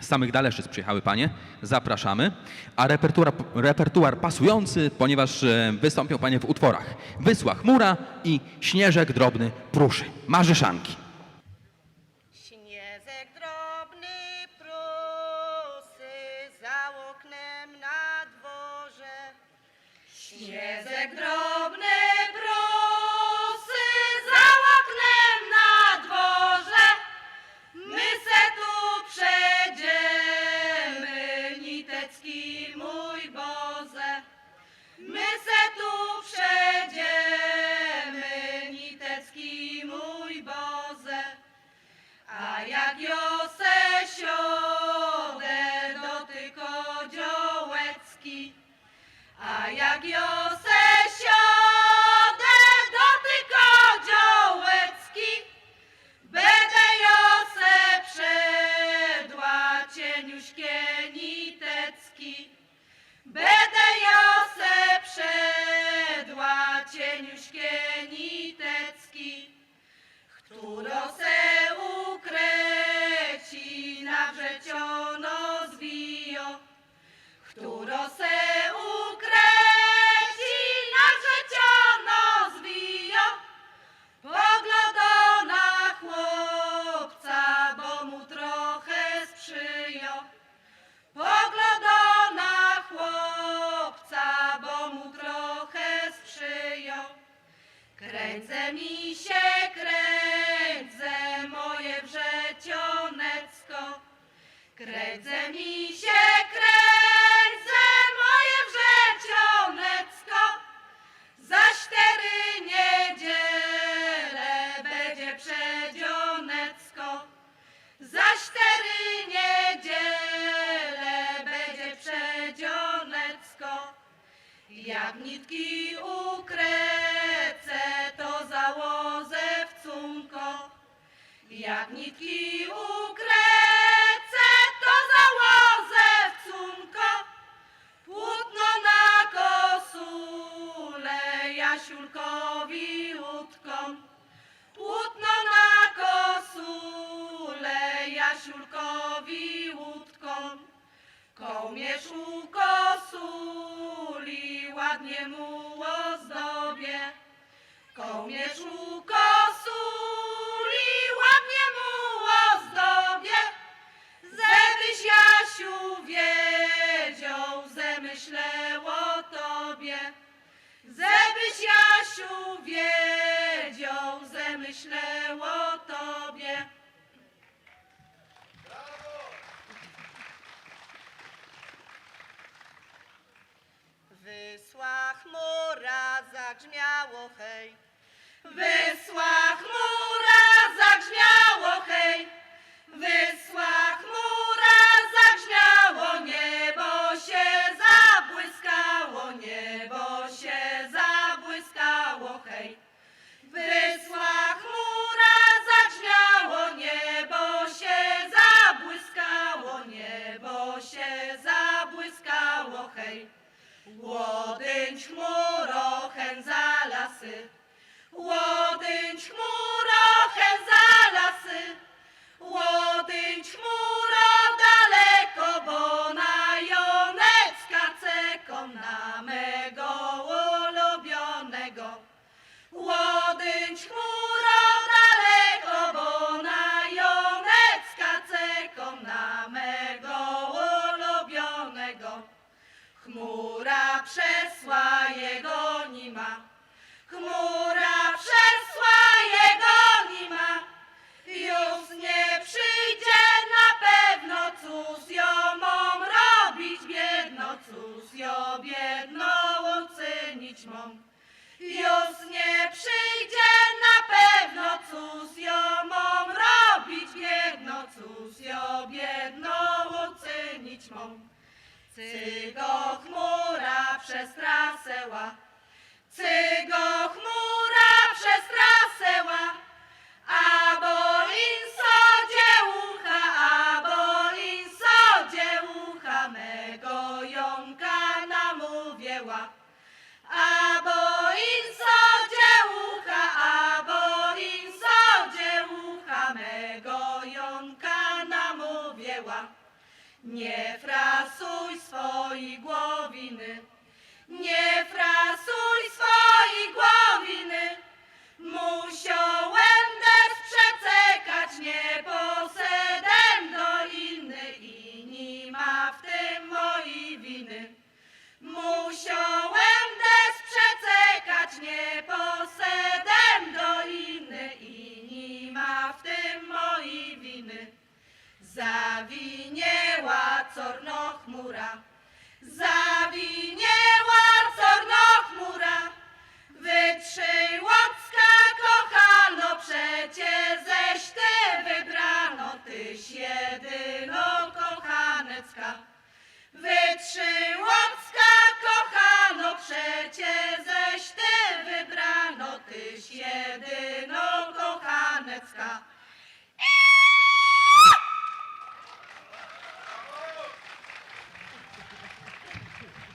Z samych Daleszyc przyjechały panie, zapraszamy. A repertuar, repertuar pasujący, ponieważ e, wystąpią panie w utworach Wysła chmura i Śnieżek drobny pruszy. Marzyszanki. Śniezek drobny za oknem na dworze. Śniezek drobny cieniuśkie nitecki. Któro se Kręcę mi się, kręcę moje wrzecionecko. Kręcę mi się, kręcę moje wrzecionecko. Za cztery niedziele będzie przedzionecko. Za cztery niedziele będzie przedzionecko. Jak nitki ukrecę, Jak nitki ukrecę, to założę w cunko. Płótno na koszulę, Jasiulkowi łódką. Płótno na koszulę, Jasiulkowi łódką. Kołmierz u kosuli ładnie mu ozdobię. Kołmierz u kosuli Jasiu wiedział, że myślę o tobie. Żebyś Jasiu wiedział, że myślę o tobie. Wysła chmura, zagrzmiało hej. Wysła chmura, lasy, łodyń chmurochen za lasy, Już nie przyjdzie na pewno, cóż ją mam robić biedno, cóż ją biedną uczynić mam. Cygo chmura przez traseła, cygo Nie frasuj swojej głowiny, nie frasuj swojej zawinięła cornochmura, zawinięła cornochmura, wytrzyj łocka kochano, przecie ześ ty wybrano, tyś jedyno kochanecka, wytrzyj łocka,